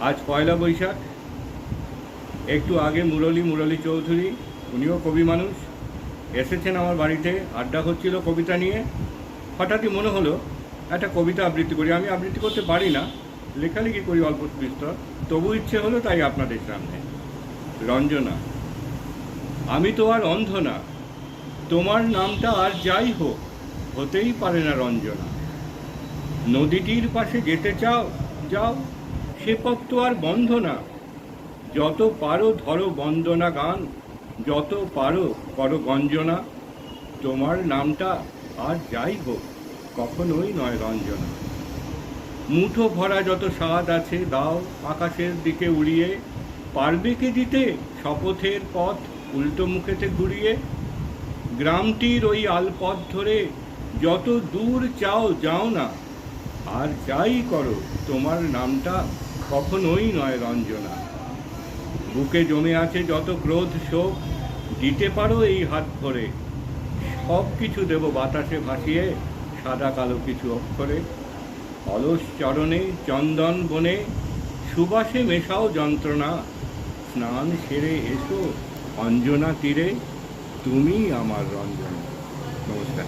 আজ পয়লা বৈশাখ। একটু আগে মুরলী মুরলী চৌধুরী, উনিও কবি মানুষ, এসেছেন আমার বাড়িতে, আড্ডা হচ্ছিল কবিতা নিয়ে। হঠাৎই মনে হলো, একটা কবিতা আবৃত্তি করি। আমি আবৃত্তি করতে পারি না, লেখালেখি করি অল্প বিস্তর। তবু ইচ্ছে হলো তাই আপনাদের সামনে। রঞ্জনা, আমি তো আর অন্ধ না তোমার নামটা আর যাই হোক, হতেই পারে না রঞ্জনা। নদীটির পাশে যেতে চাও যাও, সে পথ তো আর বন্ধ না। যত পারো ধরো বন্দনা গান, যত পারো করো গঞ্জনা। তোমার নামটা আর যাই হোক, কখনোই নয় রঞ্জনা। মুঠো ভরা যত স্বাদ আছে দাও আকাশের দিকে উড়িয়ে। পারবে কে দিতে শপথের পথ উল্টো মুখেতে ঘুরিয়ে? গ্রামটির ওই আলপথ ধরে যত দূর চাও যাও না আর যাই করো, তোমার নামটা কখনোই নয় রঞ্জনা। বুকে জমে আছে যত ক্রোধ, শোক, দিতে পারো এই হাত ধরে সব কিছু দেব বাতাসে ভাসিয়ে সাদা কালো কিছু অক্ষরে। অলস চরণে, চন্দন বনে, সুবাসে মেশাও যন্ত্রণা। স্নান সেরে এসো অঞ্জনা তীরে, তুমি আমার রঞ্জনা। নমস্কার।